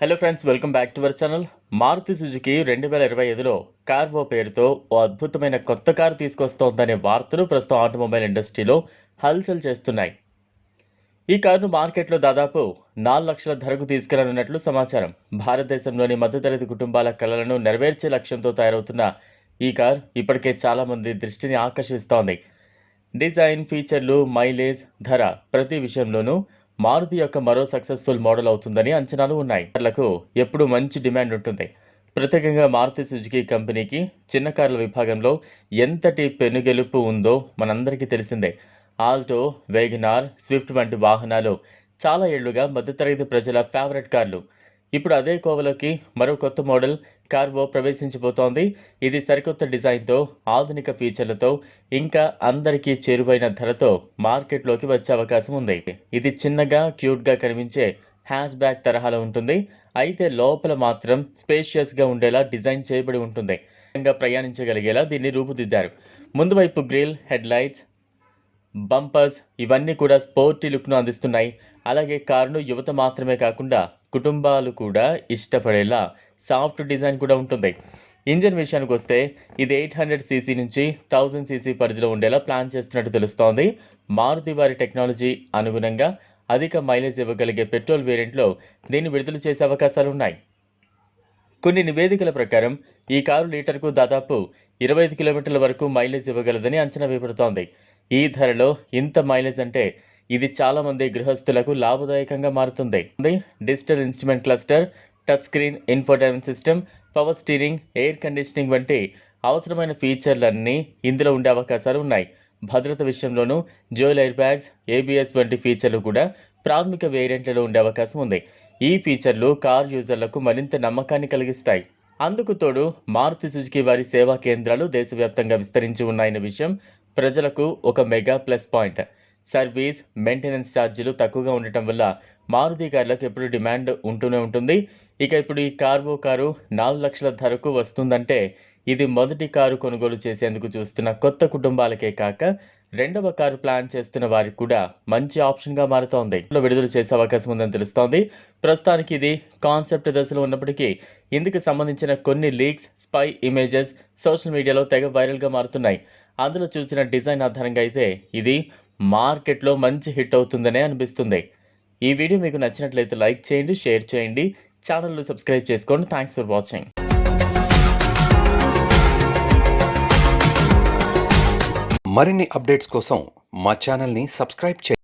Hello friends welcome back to our channel Maruti Suzuki రెండు వేల ఇరవై ఐదులో కార్వో పేరుతో ఓ అద్భుతమైన కొత్త కారు తీసుకొస్తోందనే వార్తలు ప్రస్తుతం ఆటోమొబైల్ ఇండస్ట్రీలో హల్చల్ చేస్తున్నాయి. ఈ కారును మార్కెట్లో దాదాపు నాలుగు లక్షల ధరకు తీసుకురానున్నట్లు సమాచారం. భారతదేశంలోని మధ్యతరగతి కుటుంబాల కళలను నెరవేర్చే లక్ష్యంతో తయారవుతున్న ఈ కార్ ఇప్పటికే చాలామంది దృష్టిని ఆకర్షిస్తోంది. డిజైన్ ఫీచర్లు మైలేజ్ ధర ప్రతి విషయంలోనూ మారుతి యొక్క మరో సక్సెస్ఫుల్ మోడల్ అవుతుందని అంచనాలు ఉన్నాయి. కార్లకు ఎప్పుడు మంచి డిమాండ్ ఉంటుంది. ప్రత్యేకంగా మారుతి సుజుకి కంపెనీకి చిన్న కార్ల విభాగంలో ఎంతటి పెనుగెలుపు ఉందో మనందరికీ తెలిసిందే. ఆల్టో వేగనార్ స్విఫ్ట్ వంటి వాహనాలు చాలా ఏళ్ళుగా మధ్యతరగతి ప్రజల ఫేవరెట్ కార్లు. ఇప్పుడు అదే కోవలోకి మరో కొత్త మోడల్ కార్వో ప్రవేశించబోతోంది. ఇది సరికొత్త డిజైన్తో ఆధునిక ఫీచర్లతో ఇంకా అందరికీ చేరువైన ధరతో మార్కెట్లోకి వచ్చే అవకాశం ఉంది. ఇది చిన్నగా క్యూట్గా కనిపించే హ్యాచ్ బ్యాక్ తరహాలో ఉంటుంది. అయితే లోపల మాత్రం స్పేషియస్గా ఉండేలా డిజైన్ చేయబడి ఉంటుంది. ప్రయాణించగలిగేలా దీన్ని రూపుదిద్దారు. ముందు వైపు గ్రిల్ హెడ్ లైట్స్ బంపర్స్ ఇవన్నీ కూడా స్పోర్టీ లుక్ను అందిస్తున్నాయి. అలాగే కారును యువత మాత్రమే కాకుండా కుటుంబాలు కూడా ఇష్టపడేలా సాఫ్ట్ డిజైన్ కూడా ఉంటుంది. ఇంజన్ విషయానికి వస్తే ఇది ఎయిట్ హండ్రెడ్ సీసీ నుంచి థౌజండ్ సీసీ పరిధిలో ఉండేలా ప్లాన్ చేస్తున్నట్టు తెలుస్తోంది. మారుతి వారి టెక్నాలజీ అనుగుణంగా అధిక మైలేజ్ ఇవ్వగలిగే పెట్రోల్ వేరియంట్లో దీన్ని విడుదల చేసే అవకాశాలు ఉన్నాయి. కొన్ని నివేదికల ప్రకారం ఈ కారు లీటర్కు దాదాపు ఇరవై ఐదు కిలోమీటర్ల వరకు మైలేజ్ ఇవ్వగలదని అంచనా వేయబడుతోంది. ఈ ధరలో ఇంత మైలేజ్ అంటే ఇది చాలా మంది గృహస్థులకు లాభదాయకంగా మారుతుంది. Digital instrument cluster touch screen infotainment system power steering air conditioning వంటి అవసరమైన ఫీచర్లన్నీ ఇందులో ఉండే అవకాశాలు ఉన్నాయి. భద్రత విషయంలోనూ జ్యువెల్ ఎయిర్ బ్యాగ్స్ ఏబిఎస్ వంటి ఫీచర్లు కూడా ప్రాథమిక వేరియంట్లలో ఉండే అవకాశం ఉంది. ఈ ఫీచర్లు కార్ యూజర్లకు మరింత నమ్మకాన్ని కలిగిస్తాయి. అందుకు తోడు మారుతి సుజుకి వారి సేవా కేంద్రాలు దేశవ్యాప్తంగా విస్తరించి ఉన్నాయన్న విషయం ప్రజలకు ఒక mega plus point. Service maintenance ఛార్జీలు తక్కువగా ఉండటం వల్ల మారుతి కార్లకు ఎప్పుడు డిమాండ్ ఉంటూనే ఉంటుంది. ఇక ఇప్పుడు ఈ కార్వో కారు నాలుగు లక్షల ధరకు వస్తుందంటే ఇది మొదటి కారు కొనుగోలు చేసేందుకు చూస్తున్న కొత్త కుటుంబాలకే కాక రెండవ కారు ప్లాన్ చేస్తున్న వారికి కూడా మంచి ఆప్షన్గా మారుతోంది. విడుదల చేసే అవకాశం ఉందని తెలుస్తోంది. ప్రస్తుతానికి ఇది కాన్సెప్ట్ దశలో ఉన్నప్పటికీ ఇందుకు సంబంధించిన కొన్ని లీక్స్ స్పై ఇమేజెస్ సోషల్ మీడియాలో తెగ వైరల్గా మారుతున్నాయి. అందులో చూసిన డిజైన్ ఆధారంగా అయితే ఇది మార్కెట్లో మంచి హిట్ అవుతుందనే అనిపిస్తుంది. ఈ వీడియో మీకు నచ్చినట్లయితే లైక్ చేయండి షేర్ చేయండి. ఛానల్ను సబ్స్క్రైబ్ చేసుకోండి. థ్యాంక్స్ ఫర్ వాచింగ్ మరిన్ని అప్డేట్స్ కోసం మా ఛానల్ని సబ్స్క్రైబ్ చేయండి.